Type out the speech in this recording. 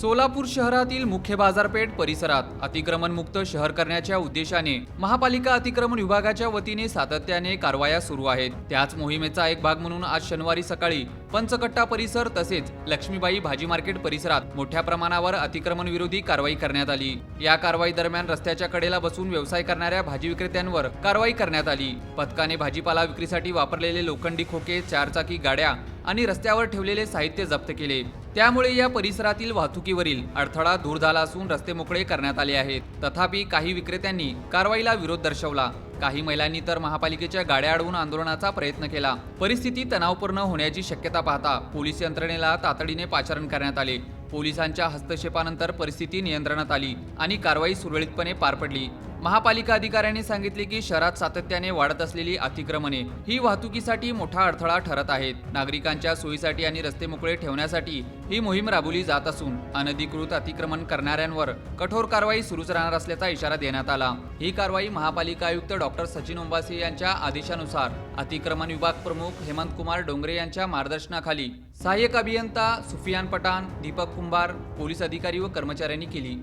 सोलापूर शहरातील मुख्य बाजारपेठ परिसरात अतिक्रमणमुक्त शहर करण्याच्या उद्देशाने महापालिका अतिक्रमण विभागाच्या वतीने सातत्याने कारवाया सुरू आहेत. त्याच मोहिमेचा एक भाग म्हणून आज शनिवारी सकाळी पंचकट्टा परिसर तसेच लक्ष्मीबाई भाजी मार्केट परिसरात मोठ्या प्रमाणावर अतिक्रमण विरोधी कारवाई करण्यात आली. या कारवाई दरम्यान रस्त्याच्या कडेला बसून व्यवसाय करणाऱ्या भाजी विक्रेत्यांवर कारवाई करण्यात आली. पथकाने भाजीपाला विक्रीसाठी वापरलेले लोखंडी खोके चारचाकी गाड्या आणि रस्त्यावर ठेवलेले साहित्य जप्त केले. त्यामुळे या परिसरातील वाहतुकीवरील अडथळा दूर झाला असून रस्ते मोकळे करण्यात आले आहेत. तथापि काही विक्रेत्यांनी कारवाईला विरोध दर्शवला. काही महिलांनी तर महापालिकेच्या गाड्या अडवून आंदोलनाचा प्रयत्न केला. परिस्थिती तणावपूर्ण होण्याची शक्यता पाहता पोलीस यंत्रणेला तातडीने पाचारण करण्यात आले. पोलिसांच्या हस्तक्षेपानंतर परिस्थिती नियंत्रणात आली आणि कारवाई सुरळीतपणे पार पडली. महापालिका अधिकाऱ्यांनी सांगितले की शहरात सातत्याने वाढत असलेली अतिक्रमणे ही वाहतुकीसाठी मोठा अडथळा ठरत आहेत. नागरिकांच्या सोयीसाठी आणि रस्ते मोकळे ठेवण्यासाठी ही मोहीम राबवली जात असून अनधिकृत अतिक्रमण करणाऱ्यांवर कठोर कारवाई सुरूच राहणार असल्याचा इशारा देण्यात आला. ही कारवाई महापालिका आयुक्त डॉक्टर सचिन ओंबासे यांच्या आदेशानुसार अतिक्रमण विभाग प्रमुख हेमंत कुमार डोंगरे यांच्या मार्गदर्शनाखाली सहाय्यक अभियंता सुफियान पठाण दीपक कुंभार पोलीस अधिकारी व कर्मचाऱ्यांनी केली.